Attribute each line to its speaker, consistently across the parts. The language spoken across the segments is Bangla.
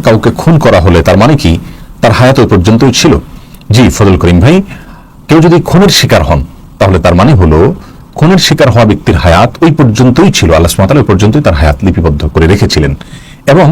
Speaker 1: কাউকে খুন করা হলে তার মানে কি? তার হায়াত ওই পর্যন্তই ছিল। জি ফজল করিম ভাই, কেউ যদি খুনের শিকার হন, তাহলে তার মানে হলো খুনের শিকার হওয়া ব্যক্তির হায়াত ওই পর্যন্তই ছিল। আল্লাহ তাআলা ওই পর্যন্তই তার হায়াত লিপিবদ্ধ করে রেখেছিলেন। এবং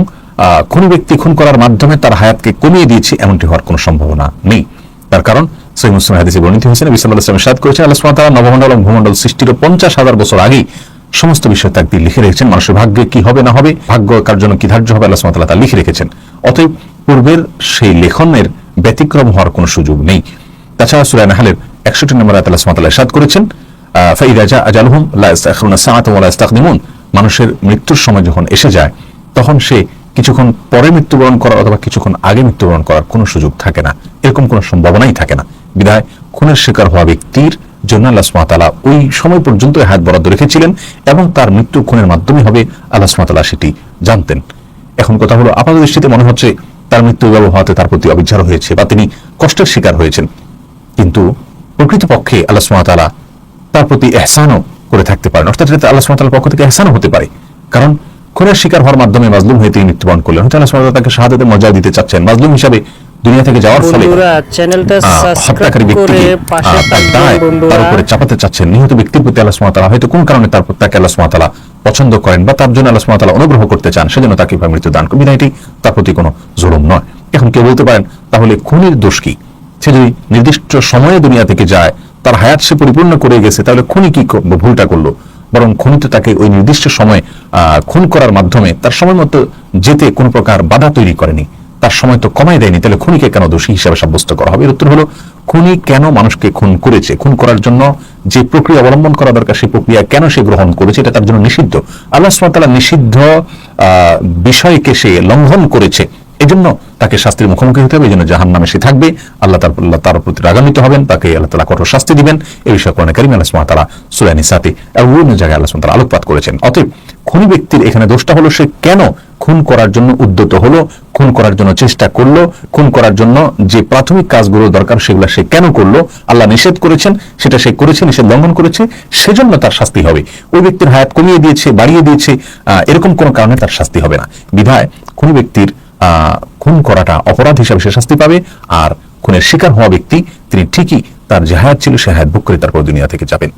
Speaker 1: খুনি ব্যক্তি খুন করার মাধ্যমে তার হায়াতকে কমিয়ে দিয়েছে, এমনটি হওয়ার কোনো সম্ভাবনা নেই। তার কারণ, সহিহ মুসলিম হাদিসে বর্ণিত হয়েছে, নবী আলাইহি ওয়াসাল্লাম করেছেন, আল্লাহ তাআলা নবমণ্ডল এবং ভূমণ্ডল সৃষ্টির পঞ্চাশ হাজার বছর আগেই সমস্ত বিষয় তাকদির লিখে রেখেছেন। মানুষের ভাগ্যে কি হবে না হবে ভাগ্য কার জন্য কি ধার্য হবে আল্লাহ সুবহানাহু তা লিখে রেখেছেন। অতএব পূর্বের সেই লেখনের ব্যতিক্রম হওয়ার কোনো সুযোগ নেই। তাছাড়া সূরা নাহলের 61 নম্বর আল্লাহ ওয়া তাআলা করেছেন আহ, ফাইদা জা আজালুহুম লা ইস্তাখিরুনা সাআতান ওয়া লা ইস্তাকদিমুন মানুষের মৃত্যুর সময় যখন এসে যায় তখন সে কিছুক্ষণ পরে মৃত্যুবরণ করার অথবা কিছুক্ষণ আগে মৃত্যুবরণ করার কোনো সুযোগ থাকে না। এরকম কোনো সম্ভাবনাই থাকে না। বিধায় খুনের শিকার হওয়া ব্যক্তির জন্য আল্লাহ তাআলা ওই সময় পর্যন্ত হায়াত বরাদ্দ রেখেছিলেন এবং তার মৃত্যু খুনের মাধ্যমে হবে আল্লাহ তাআলা সেটি জানতেন। এখন কথা হলো আপাত দৃষ্টিতে মনে হচ্ছে তার মৃত্যু ব্যবহারতে তার প্রতি অবিচার হয়েছে বা তিনি কষ্টের শিকার হয়েছেন। কিন্তু প্রকৃতপক্ষে আল্লাহ তাআলা তার প্রতি এহসানও করে থাকতে পারেন। অর্থাৎ এটা আল্লাহ তাআলার পক্ষ থেকে এহসানও হতে পারে। কারণ খুনের শিকার হওয়ার মাধ্যমে মাজলুম হয়ে তিনি মৃত্যুবরণ করলেন। হয়তো আল্লাহ তাআলা তাকে শাহাদাতের মর্যাদা দিতে চাচ্ছেন। মাজলুম হিসাবে দুনিয়া থেকে যাওয়ার ফলে
Speaker 2: চ্যানেলটা সাবস্ক্রাইব করে পাশে থাকবেন
Speaker 1: তার উপরে চাপাতে চাচ্ছেন নিহত ব্যক্তির প্রতি আল্লাহ সুবহানাহু তাআলা হয়তো কোন কারণে তার তাকে আল্লাহ সুবহানাহু তাআলা পছন্দ করেন বা তার জন্য আল্লাহ সুবহানাহু তাআলা অনুগ্রহ করতে চান সেজন্য তাকে এভাবে মৃত্যু দান করবেন এটি তার প্রতি কোনো জুলুম নয়। এখন কেউ বলতে পারেন তাহলে খুনের দোষ কি? সে যদি নির্দিষ্ট সময়ে দুনিয়া থেকে যায় তার হায়াত সে পরিপূর্ণ করে গেছে তাহলে খুনি কি ভুলটা করল? বরং খুনি তো তাকে ওই নির্দিষ্ট সময় আহ, খুন করার মাধ্যমে তার সময় মতো যেতে কোনো প্রকার বাধা তৈরি করেনি। তার সময় তো কমাই দেয়নি, তাহলে খুনিকে কেন দোষী হিসাবে সাব্যস্ত করা হবে? এর উত্তর হলো, খুনি কেন মানুষকে খুন করেছে? খুন করার জন্য যে প্রক্রিয়া অবলম্বন করা দরকার, সেই প্রক্রিয়া কেন সে গ্রহণ করেছে? এটা তার জন্য নিষিদ্ধ। আল্লাহ তাআলা নিষিদ্ধ বিষয়কে সে লঙ্ঘন করেছে। এজন্য তাকে শাস্তির মুখোমুখি হতে হবে এই জন্য জাহান নামে সে থাকবে। আল্লাহ তার আল্লাহ তার প্রতি রাগান্বিত হবেন, তাকে আল্লাহ তালা কঠোর শাস্তি দিবেন। এই বিষয়ে কোরআন কারিম আল্লাহ সুবহানাহু ওয়া তাআলা সূরা এবং বিভিন্ন জায়গায় আল্লাহ তাআলা আলোকপাত করেছেন। অতএব খুনি ব্যক্তির এখানে দোষটা হলো সে কেন খুন করার জন্য উদ্যত হলো, খুন করার জন্য চেষ্টা করল, খুন করার জন্য যে প্রাথমিক কাজগুলো দরকার সেগুলো সে কেন করল, আল্লাহ নিষেধ করেছেন, সেটা সে করেছে, নিষেধ লঙ্ঘন করেছে, সেজন্য তার শাস্তি হবে। ওই ব্যক্তির হায়াত কমিয়ে দিয়েছে, বাড়িয়ে দিয়েছে এরকম কোনো কারণে তার শাস্তি হবে না। বিধায় খুনি ব্যক্তির খুন করাটা অপরাধ হিসাবে সে শাস্তি পাবে, আর খুনের শিকার হওয়া ব্যক্তি, তিনি ঠিকই তার যে হায়াত ছিল সে হায়াত বুক করে তারপর দুনিয়া থেকে যাবেন।